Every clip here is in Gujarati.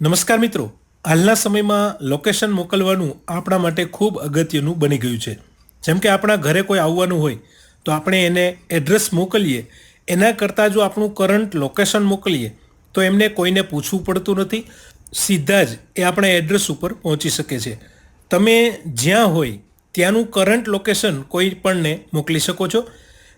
નમસ્કાર મિત્રો. હાલના સમયમાં લોકેશન મોકલવાનું આપણા માટે ખૂબ અગત્યનું બની ગયું છે. જેમ કે આપણા ઘરે કોઈ આવવાનું હોય, તો આપણે એને એડ્રેસ મોકલીએ. એના કરતાં જો આપણું કરંટ લોકેશન મોકલીએ, તો એમને કોઈને પૂછવું પડતું નથી. સીધા જ એ આપણા એડ્રેસ ઉપર પહોંચી શકે છે. તમે જ્યાં હોય, ત્યાંનું કરંટ લોકેશન કોઈ પણને મોકલી શકો છો.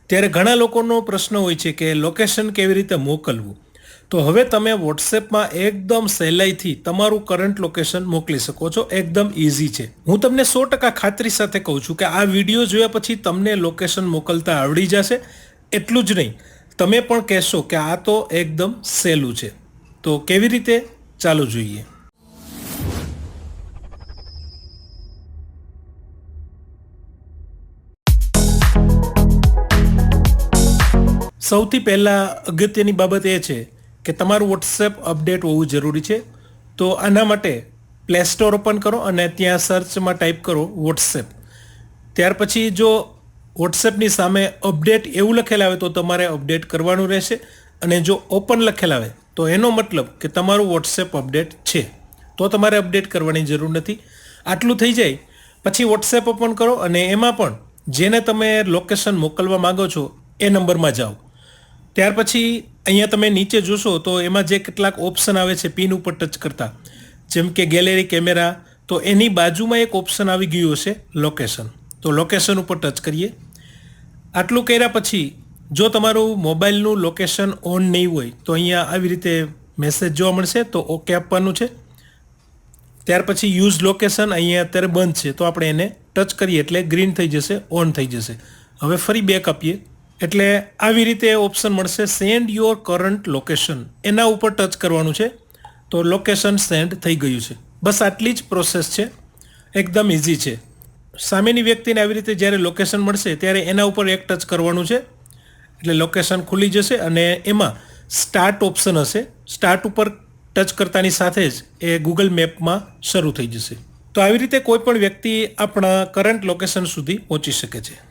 ત્યારે ઘણા લોકોનો પ્રશ્ન હોય છે કે લોકેશન કેવી રીતે મોકલવું? તો હવે તમે વોટ્સએપમાં એકદમ સહેલાઈથી તમારું કરંટ લોકેશન મોકલી શકો છો. એકદમ ઇઝી છે. હું તમને સો ટકા ખાતરી સાથે કહું છું કે આ વીડિયો જોયા પછી તમને લોકેશન મોકલતા આવડી જશે. એટલું જ નહીં. તમે પણ કહેશો કે આ તો એકદમ સહેલું છે. તો કેવી રીતે? ચાલો જોઈએ. સૌથી પહેલાં અગત્યની બાબત એ છે કે તમારું વોટ્સએપ અપડેટ હોવું જરૂરી છે. તો આના માટે પ્લે સ્ટોર ઓપન કરો અને ત્યાં સર્ચમાં ટાઈપ કરો વોટ્સએપ ત્યાર પછી જો વોટ્સએપની સામે અપડેટ એવું લખેલ આવે તો તમારે અપડેટ કરવાનું રહેશે. અને જો ઓપન લખેલ આવે તો એનો મતલબ કે તમારું વોટ્સએપ અપડેટ છે. તો તમારે અપડેટ કરવાની જરૂર નથી. આટલું થઈ જાય. પછી વોટ્સએપ ઓપન કરો અને એમાં પણ જેને તમે લોકેશન મોકલવા માંગો છો એ નંબરમાં જાઓ. ત્યાર પછી અહીંયા તમે નીચે જોશો તો એમાં જે કેટલાક ઓપ્શન આવે છે પિન ઉપર ટચ કરતા. જેમ કે ગેલેરી કેમેરા તો એની બાજુમાં એક ઓપ્શન આવી ગયું હશે લોકેશન તો લોકેશન ઉપર ટચ કરીએ. આટલું કર્યા પછી, જો તમારું મોબાઈલનું લોકેશન ઓન નહીં હોય, તો અહીંયા આવી રીતે મેસેજ જોવા મળશે, તો ઓકે આપવાનું છે. ત્યાર પછી યુઝ લોકેશન અહીંયા અત્યારે બંધ છે, તો આપણે એને ટચ કરીએ એટલે ગ્રીન થઈ જશે ઓન થઈ જશે. હવે ફરી બેક આપીએ. એટલે આવી રીતે ઓપ્શન મળશે. સેન્ડ યોર કરંટ લોકેશન એના ઉપર ટચ કરવાનું છે. તો લોકેશન સેન્ડ થઈ ગયું છે. બસ આટલી જ પ્રોસેસ છે. એકદમ ઇઝી છે. સામેની વ્યક્તિને આવી રીતે જ્યારે લોકેશન મળશે, ત્યારે એના ઉપર એક ટચ કરવાનું છે. એટલે લોકેશન ખુલી જશે અને એમાં સ્ટાર્ટ ઓપ્શન હશે. સ્ટાર્ટ ઉપર ટચ કરતાની સાથે જ એ ગૂગલ મેપમાં શરૂ થઈ જશે. તો આવી રીતે કોઈ પણ વ્યક્તિ આપણા કરંટ લોકેશન સુધી પહોંચી શકે છે.